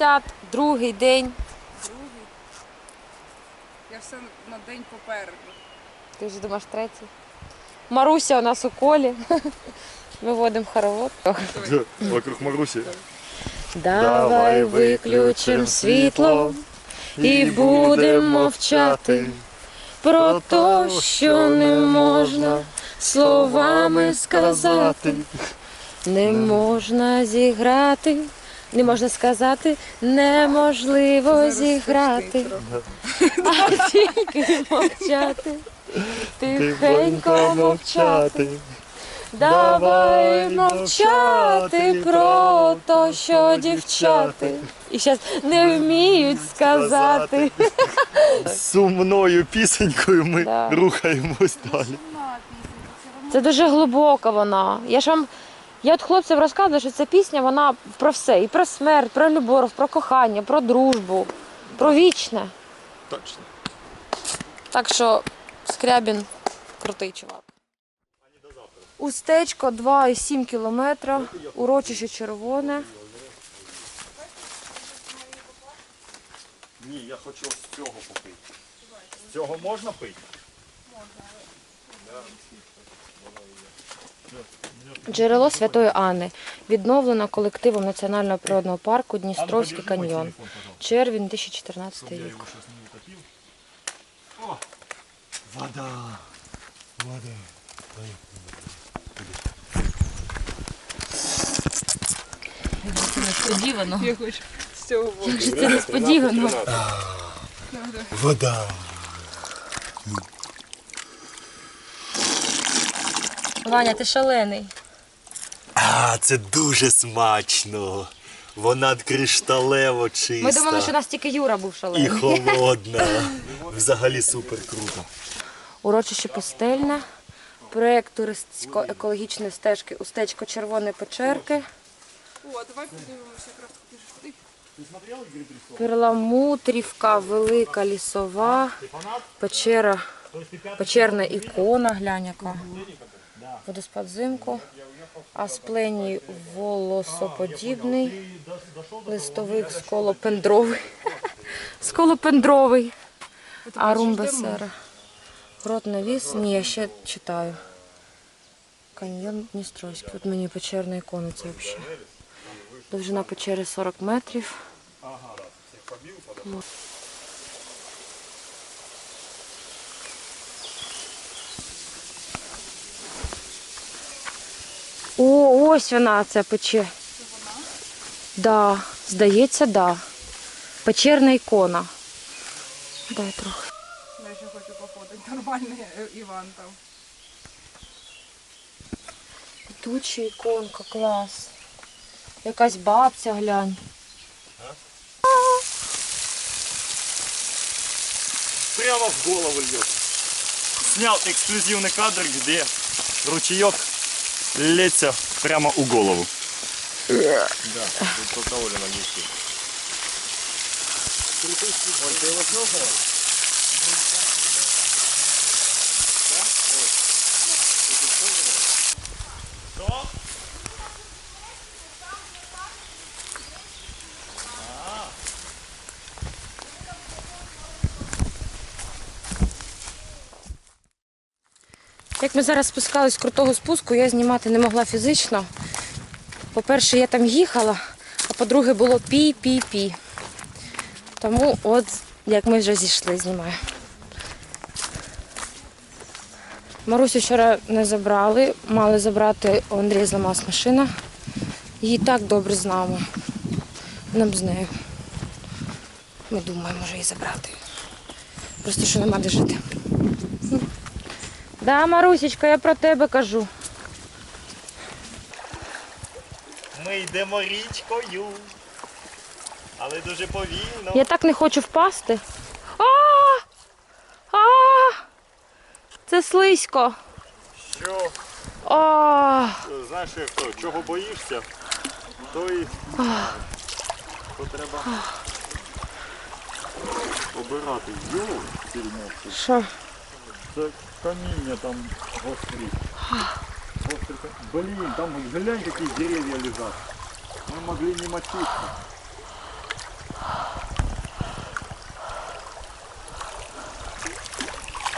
52-й день. Другий. Я все на день попереду. Ти вже думаєш третій. Маруся у нас у колі. Ми водимо хоровод. Вокруг Марусі. Давай виключимо світло і будемо мовчати про те, що не можна словами сказати. Не можна зіграти, не можна сказати, неможливо зіграти, а тільки мовчати, тихенько мовчати. Давай мовчати про те, що дівчати. І зараз не вміють сказати. Сумною пісенькою ми рухаємось далі. Це дуже глибока вона. Я ж вам. Я от хлопцям розказую, що ця пісня вона про все. І про смерть, про любов, про кохання, про дружбу, про вічне. Точно. Так що Скрябін крутий чувак. Устечко 2,7 кілометра, урочище червоне. Ні, я хочу з цього попити. З цього можна пити? Джерело Святої Анни. Відновлено колективом Національного природного парку Дністровський каньйон. Червень 2014 рік. Вода. Вода. Несподівано. Я хочу з цього. Як же це несподівано. Вода. Ваня, ти шалений. А, це дуже смачно. Вона кришталево чиста. Ми думали, що у нас тільки Юра був І шалений. холодна. Взагалі супер круто. Урочище Пустельне. Проєкт туристсько-екологічної стежки Устечко Червоної Печерки. О, давай подивимося якраз туди. Перламутрівка, Велика Лісова, печера, печерна ікона, глянь яка. Водоспад взимку, Аспленій волосоподібний, листовик сколопендровий, сколопендровий, Арумбесера. Грот навіс, ні, я ще читаю. Каньйон Дністровський. От мені печерна ікона, це взагалі. Довжина печери 40 метрів. О, ось вона ця пече. Да, здається, да. Печерна ікона. Дай трохи. Я ще хочу походити. Нормальний е, Іван там. Туча іконка, клас. Якась бабця, глянь. Прямо в голову льет. Снял эксклюзивный кадр, где ручеек льется прямо у голову. Да, тут не вместе. Ой, ти його снюхала? Як ми зараз спускались з крутого спуску, я знімати не могла фізично. По-перше, я там їхала, а по-друге, було пі-пі-пі. Тому от як ми вже зійшли, знімаю. Марусю вчора не забрали, мали забрати, у Андрія зламалась машина. Її так добре з нами. Нам з нею. Ми думаємо, може її забрати. Просто що нема де жити. Да, Марусечка, я про тебе кажу. Ми йдемо річкою, але дуже повільно. Я так не хочу впасти. А! А! Це слизько. Що, А! знаєш, як то, чого боїшся, то і то треба обирати. Йо, фільмовці. Що? Це каміння там гострі. Гострі кам- Блін, там глянь, какие деревья лежат, мы могли не мочиться.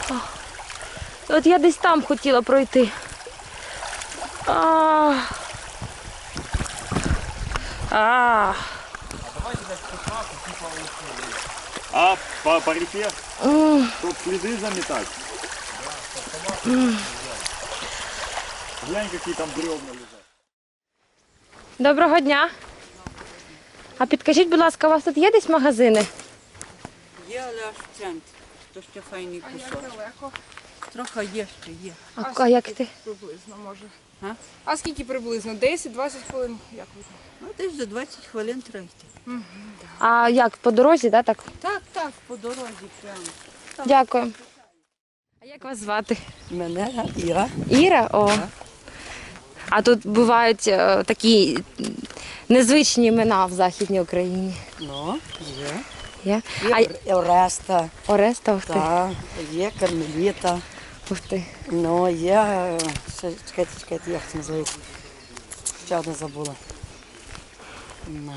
А, от я десь там хотела пройти. А. А. А по, по реке, чтоб следы заметать. Глянь, які там бревна лежать. Доброго дня. А підкажіть, будь ласка, у вас тут є десь магазини? Є, але аж в центрі. То ще файний А як кусок. далеко? Трохи є ще є. А, а як ти? Приблизно може. А? А скільки приблизно? 10-20 хвилин? Як ви? Ну, десь за 20 хвилин треба йти. А як по дорозі, да, так? Так, так, по дорозі прямо. Дякую. А як вас звати? Мене Іра. Іра? О. А тут бувають е, такі незвичні імена в Західній Україні. Ну, є. Є? Є А Ореста, Ореста, ух ти. та, є Кармеліта. Ух ти. Ну, є. Ще, чекайте, чекайте, як це називається. Ще одне забула. Ну,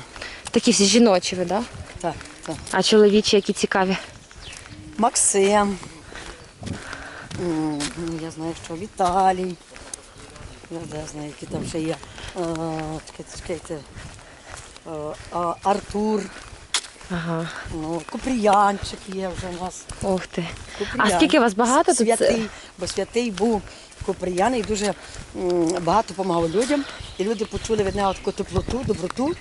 Такі всі жіночі ви, да? так, так. А чоловічі, які цікаві. Максим. Ну, Я знаю, що Віталій. Я не знаю, які там ще є. Е, Чекайте, чекайте. Е, а, Артур. Ага. Ну, Купріянчик є вже у нас. Ух ти. Купріян. А скільки вас багато тут? Святий, бо святий був Купріян і дуже м, багато допомагав людям. І люди почули від нього таку теплоту, доброту.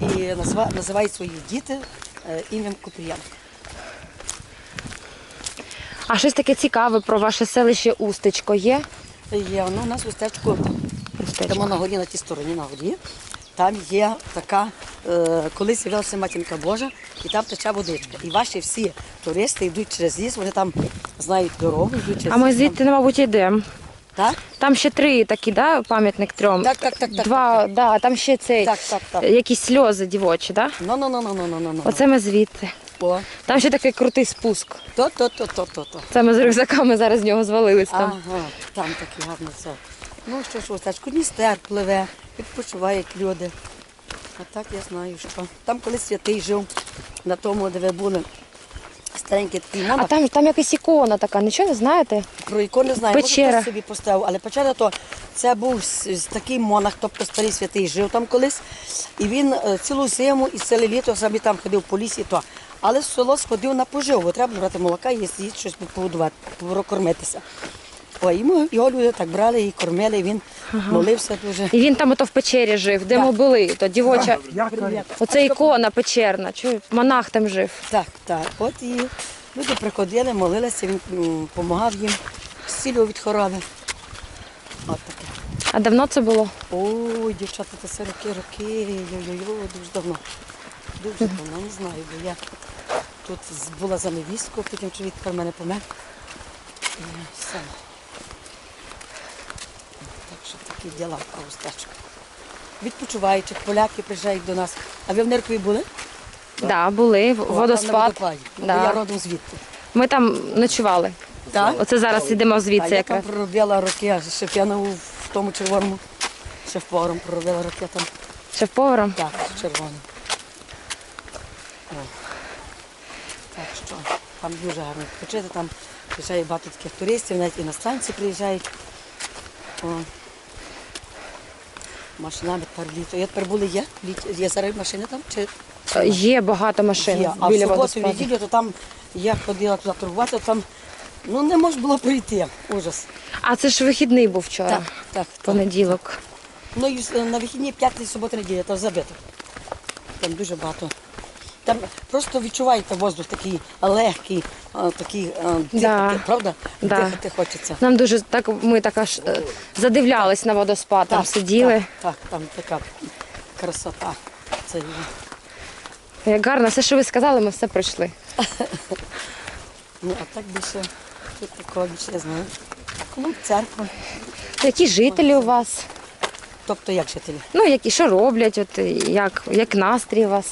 І назва, називають своїх діти е, ім'ям Купріян. А щось таке цікаве про ваше селище Устечко є? Є, ну, у нас в устечку Устечко. Там на горі, на тій стороні на горі, там є така, е, колись явилася матінка Божа, і там тече водичка. І ваші всі туристи йдуть через ліс, вони там знають дорогу, йдуть через А ми ліс, звідти, мабуть, йдемо. Там. Так? Там ще три такі, да, пам'ятник трьом. Так, так, так, так, Два, так, да, там ще цей Так, так, так. якісь сльози дівочі, да? Ну, ну, ну, ну, ну, ну, ну. Оце ми звідти. О, Там ще такий крутий спуск. то, то, то, то, то, то. Це ми з рюкзаками зараз з нього звалились там. Ага, там такі гарні це. Ну, що ж, устечку, Дністер пливе, відпочивають люди. А так я знаю, що. Там колись святий жив на тому, де ви були. Старенький такий А монах. там, там якась ікона така, нічого не знаєте? Про яку не знаю, Печера. може хтось собі поставив, але печера то це був с- с- такий монах, тобто старий святий жив там колись. І він е, цілу зиму і ціле літо собі там ходив по лісі. То. Але село сходив на пожив, бо треба брати молока і їсти, їсти щось погодувати, прокормитися. Ой, йому, його люди так брали і кормили, і він молився дуже. І він там ото в печері жив, де Так. ми були. То дівоча. Оце ікона печерна. Чую, монах там жив. Так, так. От і люди приходили, молилися, він допомагав їм, зцілював від хвороби. От таке. А давно це було? Ой, дівчата, це роки, роки, йой-йой, дуже давно. Дуже давно, не знаю, бо я тут була за невістку, потім чоловік про мене помер. І все. Так що такі діла по устечку. Відпочиваючих, поляки приїжджають до нас. А ви в Ниркові були? Так, да, були. в- О, там на Водоспад. водопаді. Ну, Да. Я родом звідти. Ми там ночували. Так? Оце зараз йдемо А звідси я якраз. там проробила роки, аж шеф'янову в тому червоному. Шеф-поваром проробила роки там. Шеф-поваром. Так, червоним. Так що там дуже гарно відпочити, там приїжджає багато таких туристів, навіть іностранці приїжджають. О. Машинами тепер літо. Я тепер були є? Є зараз машини там? Чи... Е, Є багато машин Є. А в суботу, в неділю, то там я ходила туди торгувати, там ну, не можна було пройти. Ужас. А це ж вихідний був вчора. Так, так. Понеділок. Ну і з- на вихідні п'ятниці, субота, неділя, то забито. Там дуже багато. Там просто відчуваєте воздух такий легкий, а, такий а, дихати, правда? Да. Дихати хочеться. Нам дуже так ми так аж е, задивлялись на водоспад, там сиділи. Так, так, там така красота. Це є. Як гарно, все, що ви сказали, ми все пройшли. Ну, а так більше, тут такого більше я знаю. Клуб, церква. Які жителі у вас? Тобто як жителі? Ну, які що роблять, от як, як настрій у вас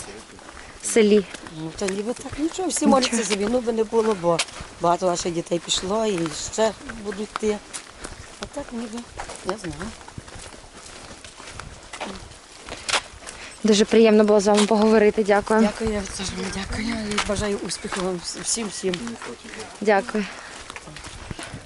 в селі? Ну, то ніби так нічого, всі моляться за війну би не було, бо багато наших дітей пішло і ще будуть йти. А так ніби, я знаю. Дуже приємно було з вами поговорити. Дякую. Дякую, я теж вам дякую і бажаю успіху вам всім всім. Дякую.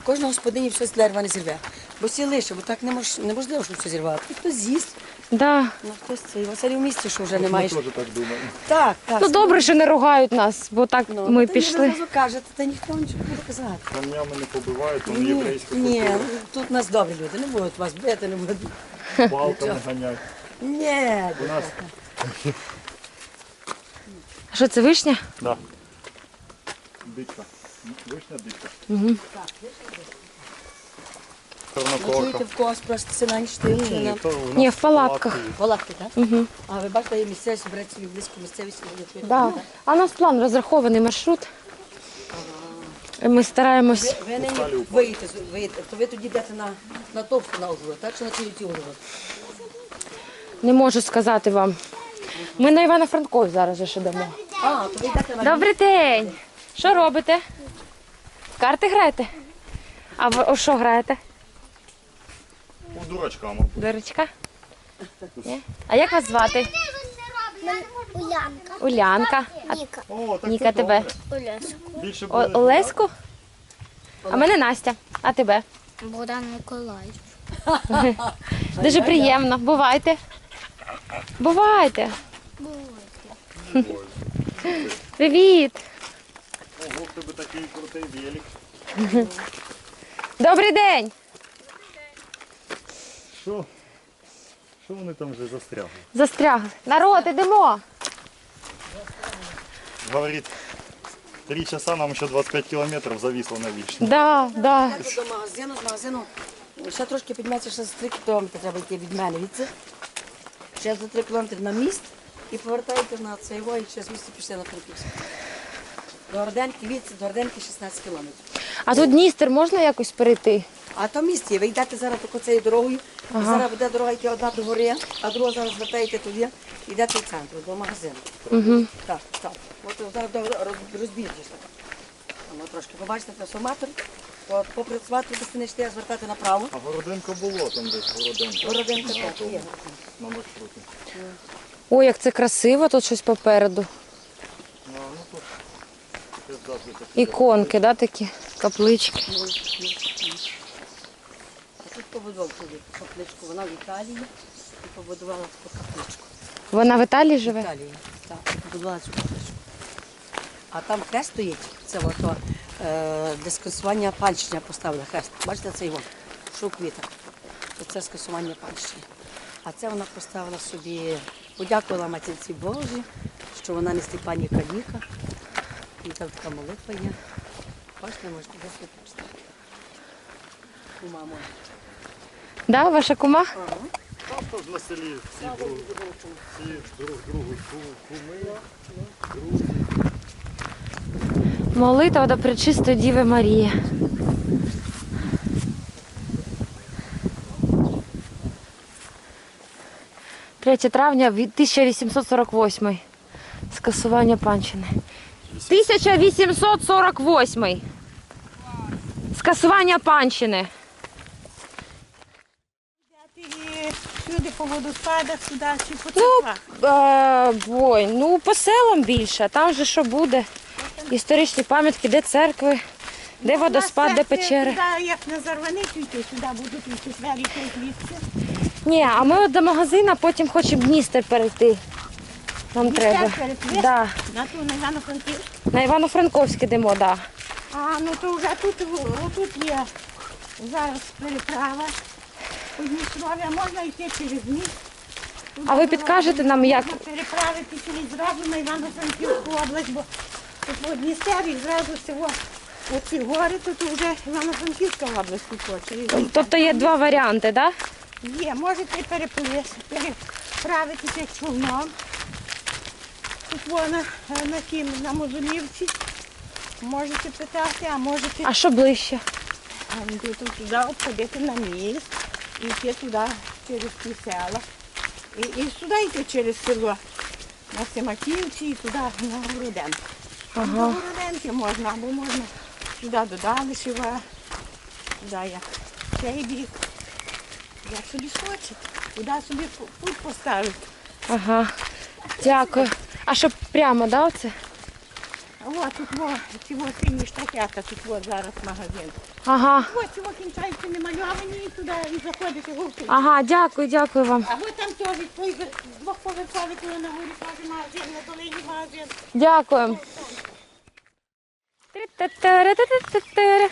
кожна господині з дерева не зірве. Бо всі лише, бо так немож, неможливо, щоб все зірвати. І хтось з'їсть, Да. ну хтось це. І Василь в місті, що вже немає. Ми теж так думаємо. Так, так. Ну добре, що не ругають нас, бо так Ну, ми та пішли. Ні, ви кажете, та ніхто нічого не буде казати. Камнями не побивають, там Ні, єврейська ні, культура. тут нас добрі люди, не будуть вас бити, не будуть. Палками ганяють. Ні, У нас А Що це вишня? да. дичка. Вишня дичка. Ви чуєте в когось просто синань штил, Ні, в палатках. палатки. палатки, так? Угу. А ви бачите, є місцевість, берете собі близько місцевість, і? Да. А у нас план розрахований маршрут. Ми стараємось. Ви, ви нині виїдете, виїдете, то ви тоді йдете на, на товсту на Ужгород, так? Чи на цілі Ужгород? Не можу сказати вам. Ми на Івано-Франкові зараз же ще йдемо. А, то ви йдете на Добрий день! Що робите? В карти граєте? А ви о що граєте? У дурачка, мабуть. Дурочка? Ні? А як вас звати? Улянка. Улянка. А Ніка. О, так Ніка це тебе. добре. Олеску. Більше О- буде. Олеську? А мене Настя. А тебе? Богдан Миколаївич. Дуже приємно. Бувайте. Бувайте. Привіт. Ого, в тебе такий крутий велик. Добрий день. Що? Що вони там вже застрягли? Застрягли. Народ, ідемо. Говорить, три часа нам ще 25 кілометрів зависло на вишні. Да, да. До магазину, з магазину. Ще трошки підметься, ще за 3 кілометри треба йти від мене. Від це. Ще за 3 кілометри на міст і повертаєте на цей вой, і через місто пішли на Франківськ. До Орденки, від до Орденки 16 кілометрів. А тут Дністер можна якось перейти? А то місті, є. ви йдете зараз тако цією дорогою, і зараз буде дорога йти одна до гори, а друга зараз звертаєте туди, йдете в центр, до магазину. Угу. Так, так. От зараз до- роз- так. Воно трошки побачите трансформатор, то не йшти, а звертати направо. А Городенко було там десь, Городенко. Городенко На так, тому, є. На маршруті. Ой, як це красиво, тут щось попереду. Ну, ну тут. Іконки, да, такі каплички. Тут побудував туди капличку. Вона в Італії і побудувала таку капличку. Вона в Італії В живе? Італії. Так, побудувала цю капличку. А там хрест стоїть, це ото, е, для скасування панщення поставили хрест. Бачите, це його, що у квітах. То це скасування панщини. А це вона поставила собі, подякувала матінці Божій, що вона не Степані Каліка. І там така молитва є. Бачите, можете десь поставити. У маму. Да, ваша кума? Ага. Там то ж на селі всі друг, всі друг другу ку- куми, друзі. Молитва до Пречистої Діви Марії. Третє травня 1848. Скасування панщини. 1848. Скасування панщини. І Люди по водоспадах сюди чи по Ну, е, бой, ну по селам більше. Там же що буде? Історичні пам'ятки, де церкви, де водоспад, де печери. Туди, як на Зарваницю йти, сюди будуть йти двері звідси. Ні, а ми от до магазина потім хочемо Дністер перейти. Нам треба. перейти? Да. На ту на Івано-Франківськ. На Івано-Франковське йдемо, да. А, ну то вже тут, тут є зараз переправа. У Дністров'я можна йти через міст. А ви підкажете нам, як- Можна переправити через зразу на Івано-Франківську область, бо тут в Дністері зразу всього оці гори, тут вже Івано-Франківська область тут Тобто є два варіанти, да? Є, можете переплисти, переправитися човном. Тут вона е, на тім, на Мозолівці. Можете питати, а можете А що ближче? тут туди обходити на міст і йти туди через ті села. І, і сюди йти через село на Семаківці і туди на Городенку. До Ага. Городенки можна, або можна сюди до Далишева, туди як цей бік. Як собі хочете. Туди собі путь поставити. Ага. Дякую. А що прямо, да, оце? От тут во, ці сині штакета, тут во зараз магазин. Ага, Ось цього кінчається немальовані і туди і заходити в ага, дякую, дякую вам. А ви там теж той двохповерховий коли на горі каже магазин, на долині магазин. Дякую. Тири-та-тара-та-та-та-тара.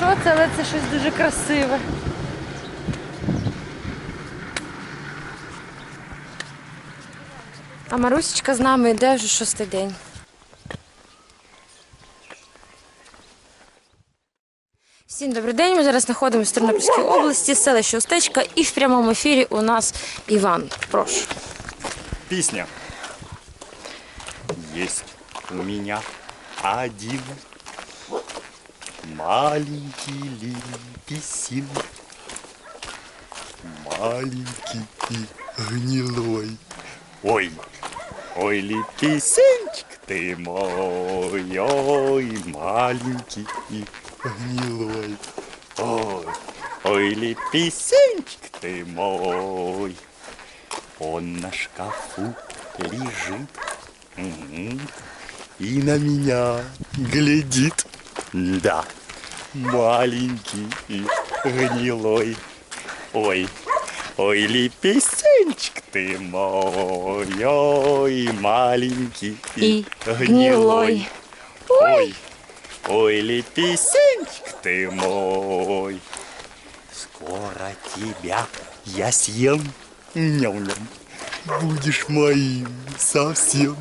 Що це, але це щось дуже красиве. А Марусечка з нами йде вже шостий день. Всім добрий день. Ми зараз знаходимося в Тернопільській області, селище Остечка, і в прямому ефірі у нас Іван. Прошу. Пісня. Есть у меня один маленький липесин. Маленький и гнилой. Ой, ой, лепесенчик ты мой, ой, маленький и гнилой. Ой, ой, лепесенчик ты мой, он на шкафу лежит Мгм. и на меня глядит. Да, маленький и гнилой. Ой, ой, лепесенчик ты мой, ой, маленький и, И гнилой. Ой, ой, лепесенчик ты мой, скоро тебя я съем. Ням-ням. Будешь моим совсем.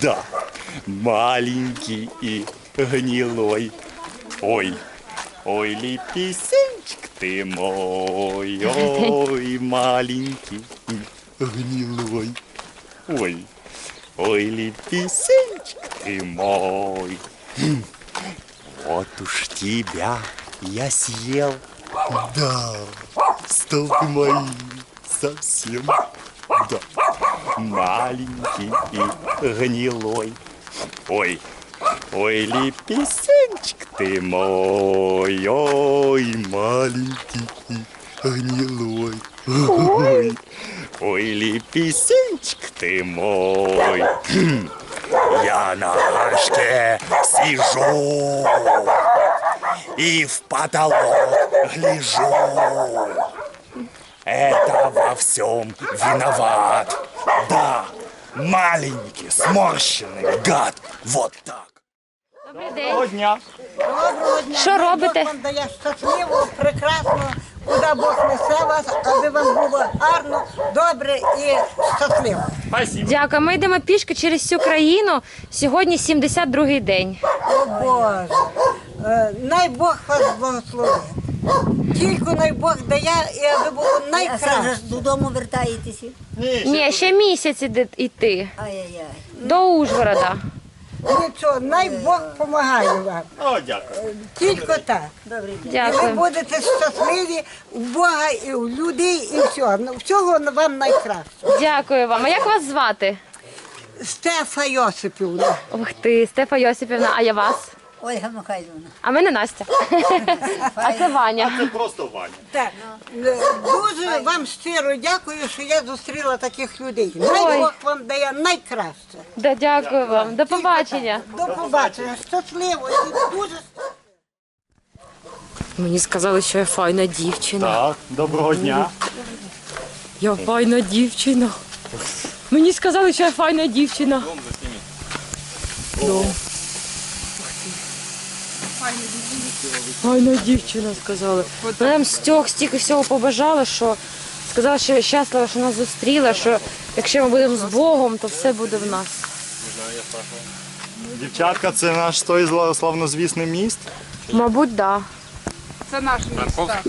Да, маленький и гнилой. Ой, ой, лепесенчик ты мой, ой, маленький гнилой. Ой, ой, лепесенчик ты мой. Вот уж тебя я съел. Да, стал ты моим совсем. Да, маленький и гнилой. Ой, ой, лепесенчик ты мой, ой, маленький гнилой. Ой, ой, лепесенчик ты мой. Я на горшке сижу и в потолок гляжу. Это во всем виноват. Да, маленький, сморщенный гад. Вот так. Добрий день. дня. Доброго дня. Що робите? Бог вам дає щасливо, прекрасно, куди Бог несе вас, аби вам було гарно, добре і щасливо. Спасибо. Дякую. Ми йдемо пішки через всю країну. Сьогодні 72-й день. О Боже, е, най Бог вас благословить. Тільки най Бог дає, і аби було А зараз найкраще. додому вертаєтеся? Ні, ще місяць іде йти Ай-яй-яй. до Ужгорода. Нічого, най Бог допомагає вам. О, дякую. Тільки так. І ви Дякую. будете щасливі у Бога і у людей, і всього. Ну, Всього вам найкраще. Дякую вам. А як вас звати? Стефа Йосипівна. Ух ти, Стефа Йосипівна, а я вас? Ольга Михайловна. А мене Настя. А це Ваня. Це просто Ваня. Так. Е, Дуже вам щиро дякую, що я зустріла таких людей. Най Бог вам дає найкраще. Да, дякую вам. До побачення. До побачення. Щасливо і дуже Мені сказали, що я файна дівчина. Так, доброго дня. Я файна дівчина. Мені сказали, що я файна дівчина. Дом. Файна дівчина сказали. Прям стьох стільки всього побажали, що сказали, що я щаслива, що нас зустріла, що якщо ми будемо з Богом, то все буде в нас. Дівчатка, це наш той славнозвісний міст. Мабуть, так. Це наш міст. так.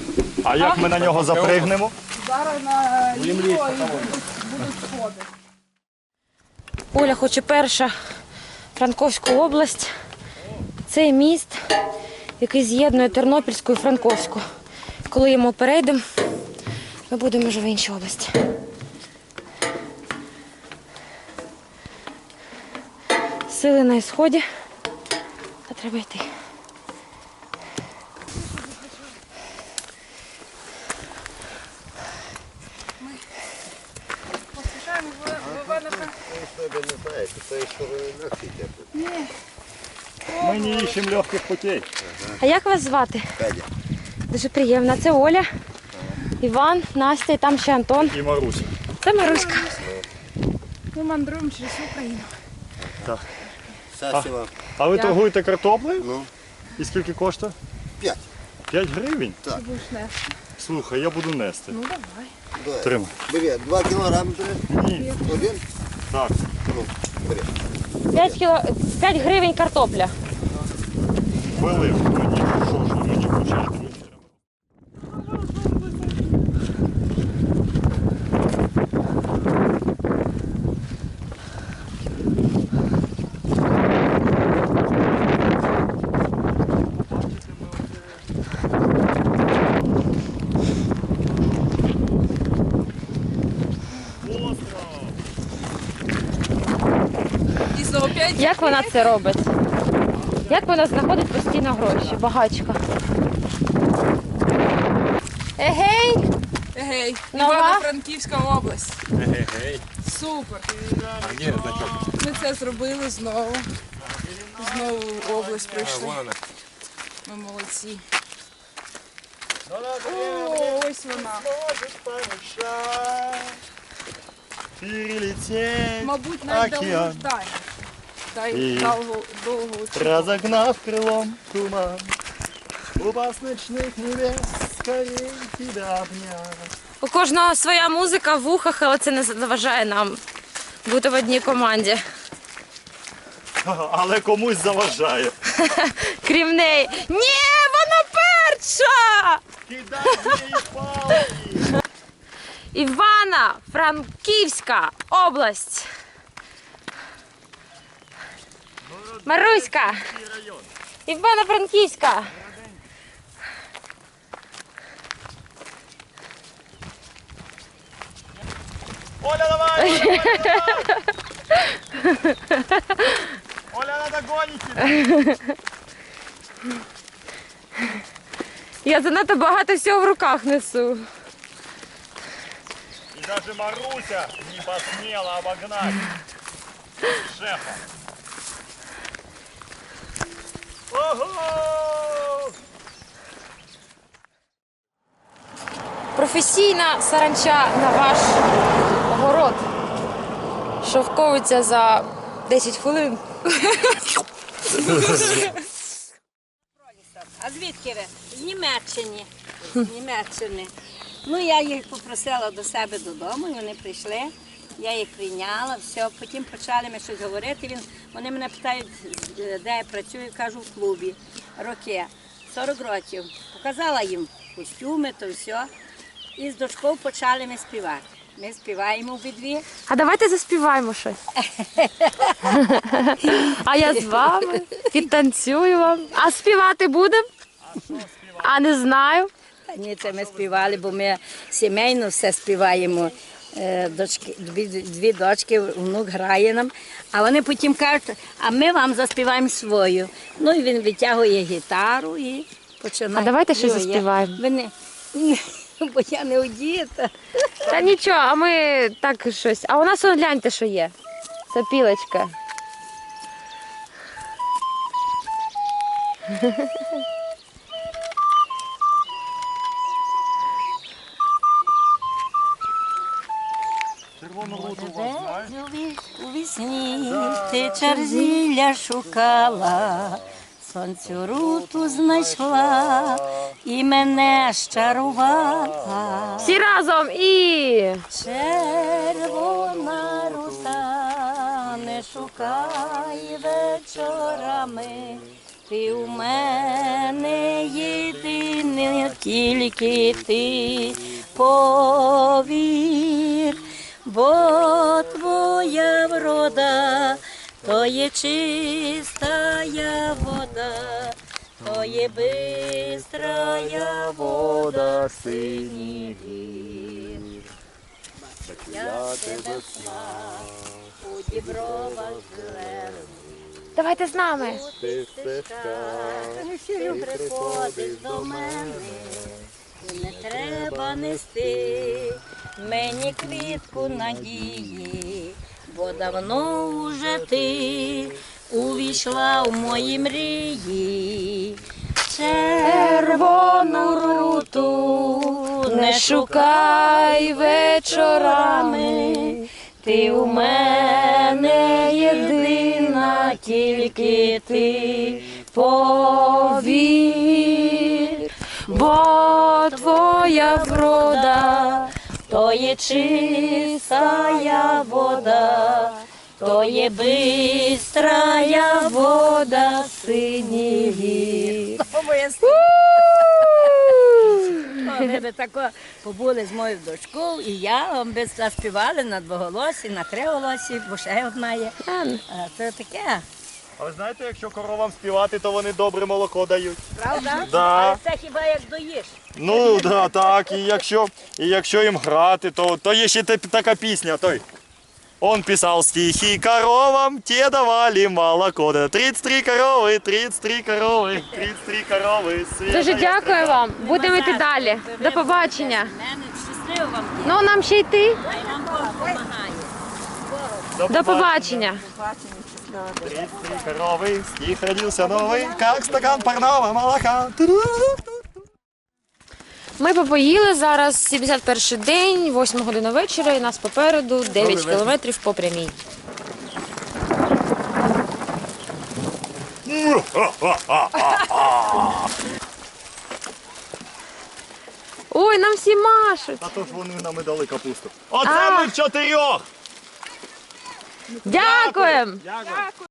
А як ми на нього запригнемо? Зараз на і будуть, будуть сходи. Оля хоче перша Франковську область. Цей міст, який з'єднує Тернопільську і Франковську. Коли йому перейдемо, ми будемо вже в іншій області. Сили на ісході, а треба йти. Поспішаємо в в Івана-Франківська. Ми не іщемо легких путей. А як вас звати? Федя. Дуже приємно. Це Оля, Іван, Настя і там ще Антон. І Маруся. Це Маруська. Ми мандруємо через Україну. Щастя вам. А ви торгуєте картоплею? Ну, І скільки коштує? п'ять. 5 гривень? Так. Слухай, я буду нести. Ну давай. Давай. Тримай. Бери, два кілограми бери. Ні. Один. Так. Ну, бери. 5, кіло... 5 гривень картопля. Хвилинку. Мені що ж, мені включати. І знову п'ять. Як вона це робить? Як вона знаходить постійно гроші? Багачка. Егей! Гей, Нова? Івано-Франківська область. Супер. Ми це зробили знову. Знову в область прийшли. Ми молодці. О, ось вона. Мабуть, океан. найдовгождання. Довго, довго Разогнав крылом туман, Упас ночных небес, скорей тебя обнять. У кожного своя музика в вухах, але це не заважає нам бути в одній команді. Але комусь заважає. Крім неї. Ні, вона перша! Кидай їй палки. Івана, Франківська область. Маруська. Івано-Франківська. Оля, давай! Оля, давай, давай! Оля, надо гонить тебя! Я занадто багато всього в руках несу. И даже Маруся не посмела обогнать шефа. Професійна саранча на ваш город. Шовковиться за 10 хвилин. А звідки ви? З Німеччини. З Німеччини. Ну, я їх попросила до себе додому, і вони прийшли. Я їх прийняла, все. Потім почали ми щось говорити. Він, вони мене питають, де я працюю, кажу, в клубі. Роки. 40 років. Показала їм костюми, то все. І з дочкою почали ми співати. Ми співаємо обидві. А давайте заспіваємо щось. А я з вами підтанцюю вам. А співати будемо? А не знаю. Ні, це ми співали, бо ми сімейно все співаємо. Е, дочки, дві, дві дочки, внук грає нам, а вони потім кажуть, а ми вам заспіваємо свою. Ну і він витягує гітару і починає. А давайте щось заспіваємо. Ви не- Бо я не одіта. Та нічого, а ми так щось. А у нас он гляньте, що є. Сопілочка. Червону у вас знаєш? У вісні ти черзілля шукала, сонцю руту знайшла і мене щарувала. Всі разом і. Червона рута не шукай вечорами. Ти у мене єдиний, тільки ти повір, бо твоя врода, то є чистая вода, то є бистрая вода синіх гір. Я тебе знав у дібровах зелених. Давайте з нами. Ти. Приходиш до мене, і не треба нести мені квітку надії, бо давно уже ти увійшла в мої мрії. Червону руту не шукай вечорами. Ти у мене єдина, тільки ти повір, бо твоя врода, то є чистая вода, то є бистрая вода синіх гір. Ви би тако побули з моєю дочкою, і я вам би заспівали на двоголосі, на триголосі, бо ще одна є. Це таке, А ви знаєте, якщо коровам співати, то вони добре молоко дають. правда? Да. А це хіба як доїш? Ну да, так, і якщо, і якщо їм грати, то, то є ще те- така пісня, той. Он писал стихи коровам, те давали молоко. Да, 33 коровы, 33 коровы, 33 коровы. Дуже свежая дякую вам. Будемо йти далі. До побачення. Мене щасливо вам діти. Ну нам ще йти. Хай нам Бог допомагає. До побачення. 33 коровы, родился новый, как стакан парного молока. Ми попоїли зараз 71 день, 8 година вечора, і нас попереду 9 кілометрів по прямій. Ой, нам всі машуть. А то ж вони нам і дали капусту. Оце ми в чотирьох. Дякуємо! Дякую.